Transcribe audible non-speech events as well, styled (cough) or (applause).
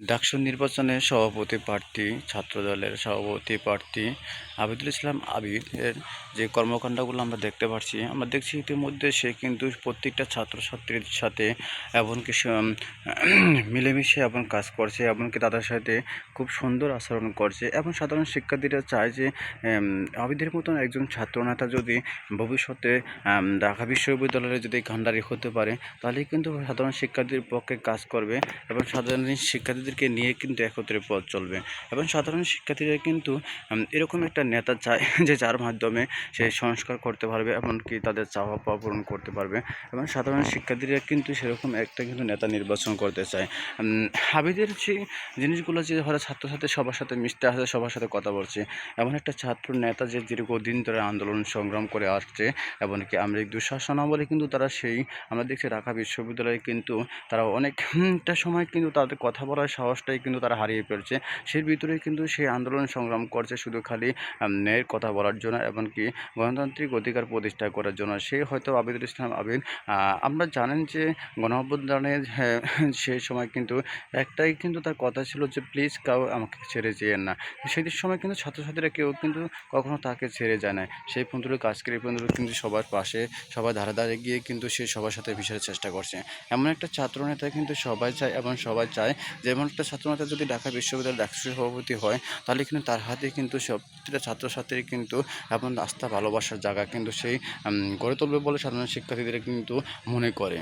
ডাকসু নির্বাচনে সভাপতি প্রার্থী, ছাত্রদলের সভাপতি প্রার্থী আবিদুল ইসলাম আবিদের যে কর্মকাণ্ডগুলো আমরা দেখতে পাচ্ছি আমরা দেখছি ইতিমধ্যে সে কিন্তু প্রত্যেকটা ছাত্রছাত্রীর সাথে এমনকি মিলেমিশে এবং কাজ করছে, এমনকি তাদের সাথে খুব সুন্দর আচরণ করছে এবং সাধারণ শিক্ষার্থীরা চায় যে আবিদের মতন একজন ছাত্রনেতা যদি ভবিষ্যতে ঢাকা বিশ্ববিদ্যালয়ে যদি গান্ডারি হতে পারে তাহলে কিন্তু সাধারণ শিক্ষার্থীর পক্ষে কাজ করবে এবং সাধারণ শিক্ষার্থীদেরকে নিয়ে কিন্তু একত্রে পথ চলবে। এবং সাধারণ শিক্ষার্থীরা কিন্তু এরকম একটা নেতা চায় (laughs) যে যার মাধ্যমে সে সংস্কার করতে পারবে, এমনকি তাদের চাওয়া পাওয়া পূরণ করতে পারবে। এবং সাধারণ শিক্ষার্থীরা কিন্তু সেরকম একটা কিন্তু নেতা নির্বাচন করতে চায়। হাবিদের যে জিনিসগুলো যে হয়তো ছাত্রছাত্রী সবার সাথে মিশতে আসে, সবার সাথে কথা বলছে, এমন একটা ছাত্র নেতা যে দীর্ঘদিন ধরে আন্দোলন সংগ্রাম করে আসছে, এমনকি আমরিক দুঃশাসনাবলী কিন্তু তারা সেই, আমরা দেখছি ঢাকা বিশ্ববিদ্যালয়ে কিন্তু তারা অনেকটা সময় কিন্তু তাদের কথা বলার সাহসটাই কিন্তু তারা হারিয়ে ফেলছে। সেই ভিতরে কিন্তু সেই আন্দোলন সংগ্রাম করছে শুধু খালি ন্যায়ের কথা বলার জন্য এমনকি গণতান্ত্রিক অধিকার প্রতিষ্ঠা করার জন্য। সে হয়তো আবিদুল ইসলাম আবিদ আমরা জানেন যে গণ অভ্যুত্থানের হ্যাঁ, সেই সময় কিন্তু একটাই কিন্তু তার কথা ছিল যে প্লিজ কাউ আমাকে ছেড়ে যেয়েন না। সেই সময় কিন্তু ছাত্রছাত্রীরা কেউ কিন্তু কখনো তাকে ছেড়ে যায় না সেই পর্যন্ত কাজ করে পর্যন্ত কিন্তু সবার পাশে সবার ধারে ধারে গিয়ে কিন্তু সে সবার সাথে মিশার চেষ্টা করছে। এমন একটা ছাত্রনেতা কিন্তু সবাই চায় এবং সবাই চায় যে এমন একটা ছাত্রনেতা যদি ঢাকা বিশ্ববিদ্যালয়ের ডাকসু সভাপতি হয়, তাহলে কিন্তু তার হাতে কিন্তু সব প্রতিটা ছাত্রছাত্রীর কিন্তু এমন আস্থা, ভালোবাসার জায়গা কিন্তু সেই গড়ে তুলবে বলে সাধারণ শিক্ষার্থীদের কিন্তু মনে করে।